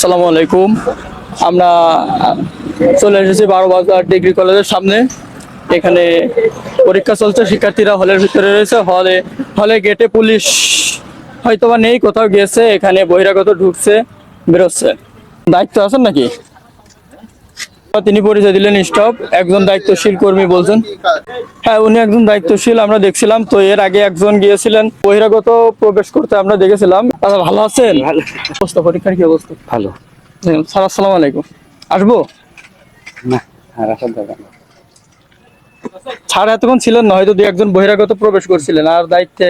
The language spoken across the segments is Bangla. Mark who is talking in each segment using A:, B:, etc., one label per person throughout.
A: আসসালামু আলাইকুম। আমরা চলে এসেছি বারো বাজার ডিগ্রি কলেজের সামনে। এখানে পরীক্ষা চলছে, শিক্ষার্থীরা হলের ভিতরে রয়েছে। হলে হলে গেটে পুলিশ হয়তোবা নেই, কোথাও গেছে, এখানে বহিরাগত ঢুকছে, বেরোচ্ছে। দায়িত্ব আছেন নাকি? তিনি পরিচয় দিলেন স্টপ। একজন দায়িত্বশীল কর্মী বলছেন। হ্যাঁ উনি একজন দায়িত্বশীল আমরা দেখছিলাম। তো এর আগে একজন গিয়েছিলেন বহিরাগত প্রবেশ করতে আমরা দেখেছিলাম। দাদা ভালো আছেন? অবস্থা পরীক্ষার কি অবস্থা?
B: ভালো।
A: স্যার আসসালামু আলাইকুম। আসব?
B: না।
A: ছাড় এতক্ষণ ছিলেন না হয়তো দু একজন বহিরাগত প্রবেশ করছিলেন। আর দায়িত্বে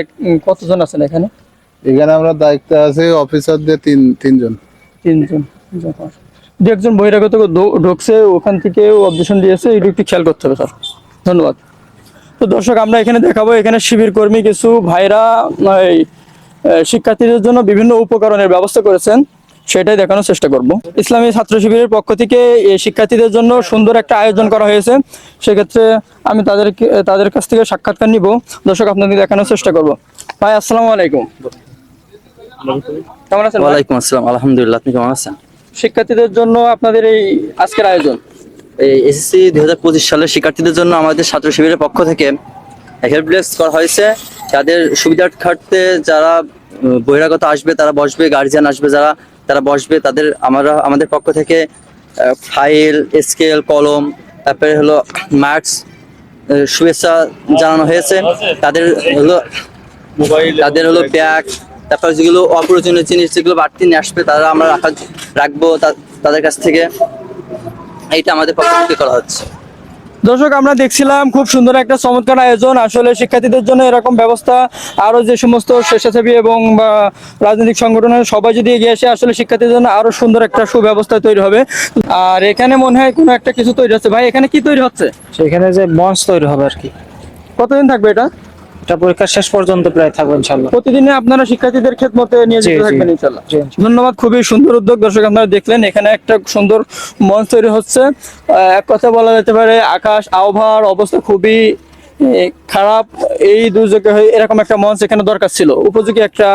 A: কতজন আছেন এখানে?
C: এখানে আমরা দায়িত্বে আছে অফিসারদের তিন তিনজন।
A: তিনজন। দু একজন বহিরাগত ঢুকছে ওখান থেকে অবজেশন দিয়েছে এটা একটু খেয়াল করতে হবে স্যার। ধন্যবাদ। তো দর্শক আমরা এখানে দেখাবো এখানে শিবির কর্মী কিছু ভাইরা শিক্ষার্থীদের জন্য বিভিন্ন উপকরণের ব্যবস্থা করেছেন সেটাই দেখানোর চেষ্টা করব। ইসলামী ছাত্র শিবিরের পক্ষ থেকে এই শিক্ষার্থীদের জন্য সুন্দর একটা আয়োজন করা হয়েছে। সেক্ষেত্রে আমি তাদেরকে তাদের কাছ থেকে সাক্ষাৎকার নিব। দর্শক আপনাদের দেখানোর চেষ্টা করব। ভাই আসসালামু আলাইকুম। কেমন আছেন
B: ওয়ালাইকুম আসসালাম। আলহামদুলিল্লাহ আপনি কেমন আছেন?
A: শিক্ষার্থীদের জন্য আপনাদের এই আজকের আয়োজন?
B: এই এসএসসি দুই হাজার পঁচিশ সালের শিক্ষার্থীদের জন্য আমাদের ছাত্র শিবিরের পক্ষ থেকে হেল্প ডেস্ক করা হয়েছে। তাদের সুবিধার সুবিধার্থে যারা বহিরাগত আসবে, তারা বসবে গার্জিয়ান আসবে যারা, তারা বসবে। তাদের আমরা, আমাদের পক্ষ থেকে ফাইল স্কেল কলম তারপরে হলো মার্কস শুভেচ্ছা জানানো হয়েছে। তাদের হলো তাদের হলো ব্যাগ তারপর যেগুলো অপ্রয়োজনীয় জিনিস যেগুলো বাড়তি নিয়ে আসবে তারা আমরা রাখা রাখব তাদের কাছ থেকে। এইটা আমাদের পক্ষ থেকে করা হচ্ছে।
A: দর্শক আমরা দেখছিলাম খুব সুন্দর একটা চমৎকার আয়োজন। আসলে শিক্ষার্থীদের জন্য এরকম ব্যবস্থা আরও যে সমস্ত স্বেচ্ছাসেবী এবং বা রাজনৈতিক সংগঠনের সবাই যদি এগিয়ে আসে আসলে শিক্ষার্থীদের জন্য আরও সুন্দর একটা সুব্যবস্থা তৈরি হবে। আর এখানে মনে হয় কোনো একটা কিছু তৈরি হচ্ছে। ভাই এখানে কি তৈরি হচ্ছে?
D: সেখানে যে মঞ্চ তৈরি হবে আর কি।
A: কতদিন থাকবে এটা?
D: এটা পরীক্ষার শেষ পর্যন্ত প্রায় থাকবে ইনশাল্লাহ
A: প্রতিদিনে আপনারা শিক্ষার্থীদের খেদমতে নিয়ে যেতে থাকবেন ইনশাল্লাহ। ধন্যবাদ খুবই সুন্দর উদ্যোগ দর্শক আপনারা দেখলেন। এখানে একটা সুন্দর মঞ্চ তৈরি হচ্ছে। এক কথা বলা যেতে পারে আকাশ আবহাওয়ার অবস্থা খুবই খারাপ। এই দুর্যোগে হয়ে এরকম একটা মঞ্চ এখানে দরকার ছিল। উপযোগী একটা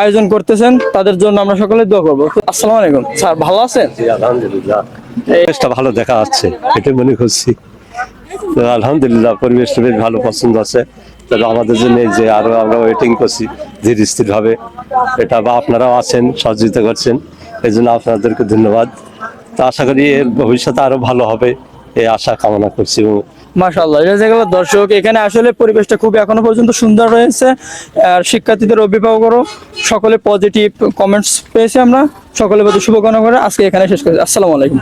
A: আয়োজন করতেছেন। তাদের জন্য আমরা সকলে দোয়া করব। আসসালামু আলাইকুম। স্যার ভালো আছেন?
E: আলহামদুলিল্লাহ। ভালো দেখা যাচ্ছে। এটাই মনে করছি। আলহামদুলিল্লাহ পরিবেশটা বেশ ভালো পছন্দ আছে। তবে আমাদের জন্য যে আরও আমরা ওয়েটিং করছি ধীর স্থির ভাবে এটা বা আপনারাও আছেন, সহযোগিতা করছেন এই জন্য আপনাদেরকে ধন্যবাদ। তো আশা করি এর ভবিষ্যতে আরও ভালো হবে এই আশা কামনা করছি এবং
A: রেজাকাল্লাহ দর্শক, এখানে আসলে পরিবেশটা খুব এখনও পর্যন্ত সুন্দর রয়েছে। আর শিক্ষার্থীদের অভিভাবকরও সকলে পজিটিভ কমেন্টস পেয়েছি আমরা। সকলে প্রতি শুভকামনা করে আজকে এখানে শেষ করছি। আসসালামু আলাইকুম।